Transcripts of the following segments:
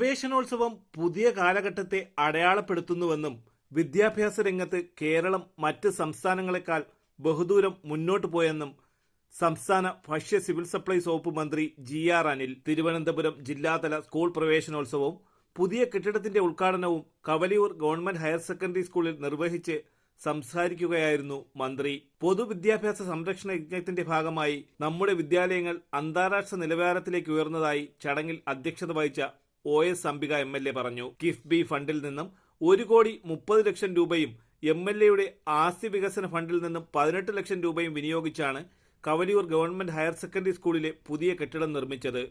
പ്രവേശനോത്സവം പുതിയ കാലഘട്ടത്തെ അടയാളപ്പെടുത്തുന്നുവെന്നും വിദ്യാഭ്യാസ രംഗത്ത് കേരളം മറ്റ് സംസ്ഥാനങ്ങളെക്കാൾ ബഹുദൂരം മുന്നോട്ടു പോയെന്നും സംസ്ഥാന ഭക്ഷ്യ സിവിൽ സപ്ലൈസ് വകുപ്പ് മന്ത്രി ജി ആർ അനിൽ തിരുവനന്തപുരം ജില്ലാതല സ്കൂൾ പ്രവേശനോത്സവവും പുതിയ കെട്ടിടത്തിന്റെ ഉദ്ഘാടനവും കവലിയൂർ ഗവൺമെന്റ് ഹയർ സെക്കൻഡറി സ്കൂളിൽ നിർവഹിച്ച് സംസാരിക്കുകയായിരുന്നു മന്ത്രി. പൊതുവിദ്യാഭ്യാസ സംരക്ഷണ യജ്ഞത്തിന്റെ ഭാഗമായി നമ്മുടെ വിദ്യാലയങ്ങൾ അന്താരാഷ്ട്ര നിലവാരത്തിലേക്ക് ഉയർന്നതായി ചടങ്ങിൽ അധ്യക്ഷത വഹിച്ച O S Ambika M L A പറഞ്ഞു. കിഫ്ബി ഫണ്ടിൽ നിന്നും ഒരു കോടി മുപ്പത് ലക്ഷം രൂപയും എം എൽ എയുടെ ആസ്തി വികസന ഫണ്ടിൽ നിന്നും പതിനെട്ട് ലക്ഷം രൂപയും വിനിയോഗിച്ചാണ് കവലിയൂർ ഗവൺമെന്റ് ഹയർ സെക്കൻഡറി സ്കൂളിലെ പുതിയ കെട്ടിടം നിർമ്മിച്ചത്.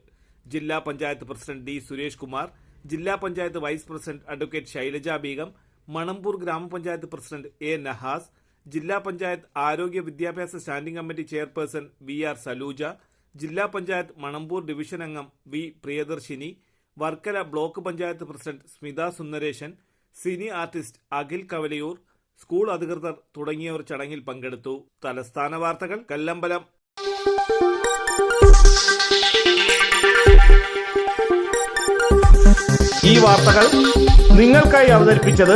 ജില്ലാ പഞ്ചായത്ത് പ്രസിഡന്റ് ഡി സുരേഷ് കുമാർ ജില്ലാ panchayat vice president advocate Shailaja Beegum Manampur ഗ്രാമപഞ്ചായത്ത് പ്രസിഡന്റ് എ നഹാസ് ജില്ലാ പഞ്ചായത്ത് ആരോഗ്യ വിദ്യാഭ്യാസ standing committee chairperson V R Saluja ജില്ലാ പഞ്ചായത്ത് മണമ്പൂർ ഡിവിഷൻ അംഗം V Priyadarshini Varkala block panchayat president Smitha Sundareshan cine artist Akhil Kavalayoor school അധികൃതർ തുടങ്ങിയവർ ചടങ്ങിൽ പങ്കെടുത്തു. തലസ്ഥാന വാർത്തകൾ കല്ലമ്പലം. ഈ വാർത്തകൾ നിങ്ങൾക്കായി അവതരിപ്പിച്ചത്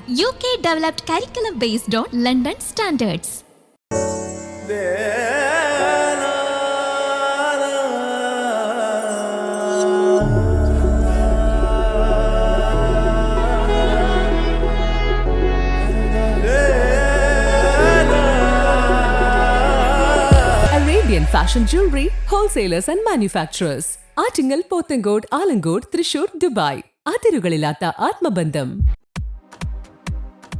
U K developed curriculum based on London standards Fashion Jewelry Wholesalers and Manufacturers. Attingal Pothencode Alamcode Thrissur Dubai അതിരുകളില്ലാത്ത ആത്മബന്ധം.